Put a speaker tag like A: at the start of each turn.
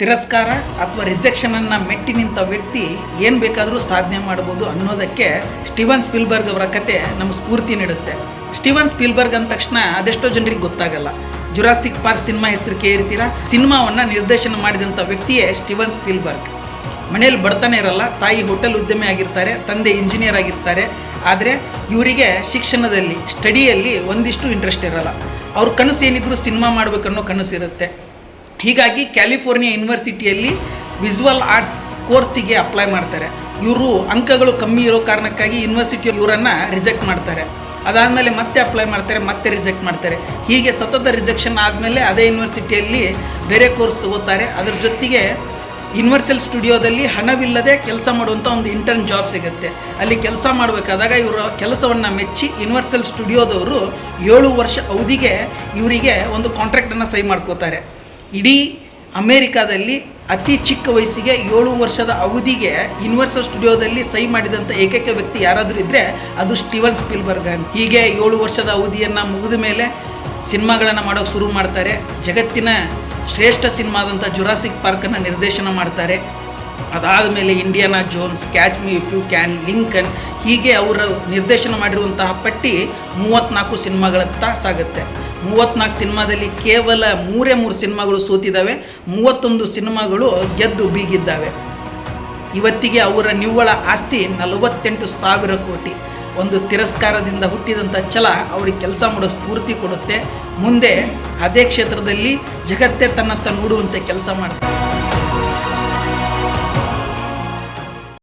A: ತಿರಸ್ಕಾರ ಅಥವಾ ರಿಜೆಕ್ಷನನ್ನು ಮೆಟ್ಟಿ ನಿಂತ ವ್ಯಕ್ತಿ ಏನು ಬೇಕಾದರೂ ಸಾಧನೆ ಮಾಡ್ಬೋದು ಅನ್ನೋದಕ್ಕೆ ಸ್ಟೀವನ್ ಸ್ಪಿಲ್ಬರ್ಗ್ ಅವರ ಕತೆ ನಮಗೆ ಸ್ಫೂರ್ತಿ ನೀಡುತ್ತೆ. ಸ್ಟೀವನ್ ಸ್ಪಿಲ್ಬರ್ಗ್ ಅಂದ ತಕ್ಷಣ ಅದೆಷ್ಟೋ ಜನರಿಗೆ ಗೊತ್ತಾಗಲ್ಲ. ಜುರಾಸಿಕ್ ಪಾರ್ಕ್ ಸಿನಿಮಾ ಹೆಸರು ಕೇಳಿರ್ತೀರಾ ಸಿನಿಮಾವನ್ನು ನಿರ್ದೇಶನ ಮಾಡಿದಂಥ ವ್ಯಕ್ತಿಯೇ ಸ್ಟೀವನ್ ಸ್ಪಿಲ್ಬರ್ಗ್. ಮನೆಯಲ್ಲಿ ಬಡತನ ಇರಲ್ಲ, ತಾಯಿ ಹೋಟೆಲ್ ಉದ್ಯಮಿ ಆಗಿರ್ತಾರೆ, ತಂದೆ ಇಂಜಿನಿಯರ್ ಆಗಿರ್ತಾರೆ. ಆದರೆ ಇವರಿಗೆ ಶಿಕ್ಷಣದಲ್ಲಿ ಸ್ಟಡಿಯಲ್ಲಿ ಒಂದಿಷ್ಟು ಇಂಟ್ರೆಸ್ಟ್ ಇರಲ್ಲ. ಅವ್ರ ಕನಸು ಏನಿದ್ರು ಸಿನಿಮಾ ಮಾಡಬೇಕನ್ನೋ ಕನಸು ಇರುತ್ತೆ ಹೀಗಾಗಿ ಕ್ಯಾಲಿಫೋರ್ನಿಯಾ ಯೂನಿವರ್ಸಿಟಿಯಲ್ಲಿ ವಿಜುವಲ್ ಆರ್ಟ್ಸ್ ಕೋರ್ಸಿಗೆ ಅಪ್ಲೈ ಮಾಡ್ತಾರೆ. ಇವರು ಅಂಕಗಳು ಕಮ್ಮಿ ಇರೋ ಕಾರಣಕ್ಕಾಗಿ ಯೂನಿವರ್ಸಿಟಿ ಇವರನ್ನು ರಿಜೆಕ್ಟ್ ಮಾಡ್ತಾರೆ. ಅದಾದಮೇಲೆ ಮತ್ತೆ ಅಪ್ಲೈ ಮಾಡ್ತಾರೆ, ಮತ್ತೆ ರಿಜೆಕ್ಟ್ ಮಾಡ್ತಾರೆ. ಹೀಗೆ ಸತತ ರಿಜೆಕ್ಷನ್ ಆದಮೇಲೆ ಅದೇ ಯೂನಿವರ್ಸಿಟಿಯಲ್ಲಿ ಬೇರೆ ಕೋರ್ಸ್ ತಗೋತಾರೆ. ಅದ್ರ ಜೊತೆಗೆ ಯೂನಿವರ್ಸಲ್ ಸ್ಟುಡಿಯೋದಲ್ಲಿ ಹಣವಿಲ್ಲದೆ ಕೆಲಸ ಮಾಡುವಂಥ ಒಂದು ಇಂಟರ್ನ್ ಜಾಬ್ ಸಿಗುತ್ತೆ. ಅಲ್ಲಿ ಕೆಲಸ ಮಾಡಬೇಕಾದಾಗ ಇವರ ಕೆಲಸವನ್ನು ಮೆಚ್ಚಿ ಯೂನಿವರ್ಸಲ್ ಸ್ಟುಡಿಯೋದವರು ಏಳು ವರ್ಷ ಅವಧಿಗೆ ಇವರಿಗೆ ಒಂದು ಕಾಂಟ್ರಾಕ್ಟನ್ನು ಸಹಿ ಮಾಡ್ಕೋತಾರೆ. ಇಡೀ ಅಮೇರಿಕಾದಲ್ಲಿ ಅತಿ ಚಿಕ್ಕ ವಯಸ್ಸಿಗೆ ಏಳು ವರ್ಷದ ಅವಧಿಗೆ ಯೂನಿವರ್ಸಲ್ ಸ್ಟುಡಿಯೋದಲ್ಲಿ ಸಹಿ ಮಾಡಿದಂಥ ಏಕೈಕ ವ್ಯಕ್ತಿ ಯಾರಾದರೂ ಇದ್ದರೆ ಅದು ಸ್ಟೀವನ್ ಸ್ಪಿಲ್ಬರ್ಗ್ ಹೀಗೆ ಏಳು ವರ್ಷದ ಅವಧಿಯನ್ನು ಮುಗಿದ ಮೇಲೆ ಸಿನಿಮಾಗಳನ್ನು ಮಾಡೋಕ್ಕೆ ಶುರು ಮಾಡ್ತಾರೆ. ಜಗತ್ತಿನ ಶ್ರೇಷ್ಠ ಸಿನಿಮಾದಂಥ ಜುರಾಸಿಕ್ ಪಾರ್ಕನ್ನು ನಿರ್ದೇಶನ ಮಾಡ್ತಾರೆ. ಅದಾದ ಮೇಲೆ Indiana Jones catch me if you can Lincoln ಹೀಗೆ ಅವರು ನಿರ್ದೇಶನ ಮಾಡಿರುವಂತಹ ಪಟ್ಟಿ ಮೂವತ್ತ್ನಾಲ್ಕು ಸಿನಿಮಾಗಳತ್ತ ಸಾಗುತ್ತೆ. ಮೂವತ್ತ್ನಾಲ್ಕು ಸಿನಿಮಾದಲ್ಲಿ ಕೇವಲ ಮೂರೇ ಮೂರು ಸಿನಿಮಾಗಳು ಸೋತಿದ್ದಾವೆ, ಮೂವತ್ತೊಂದು ಸಿನಿಮಾಗಳು ಗೆದ್ದು ಬೀಗಿದ್ದಾವೆ. ಇವತ್ತಿಗೆ ಅವರ ನಿವ್ವಳ ಆಸ್ತಿ ನಲವತ್ತೆಂಟು ಸಾವಿರ ಕೋಟಿ. ಒಂದು ತಿರಸ್ಕಾರದಿಂದ ಹುಟ್ಟಿದಂಥ ಛಲ ಅವ್ರಿಗೆ ಕೆಲಸ ಮಾಡೋ ಸ್ಫೂರ್ತಿ ಕೊಡುತ್ತೆ. ಮುಂದೆ ಅದೇ ಕ್ಷೇತ್ರದಲ್ಲಿ ಜಗತ್ತೇ ತನ್ನತ್ತ ನೋಡುವಂತೆ ಕೆಲಸ ಮಾಡ್ತಾರೆ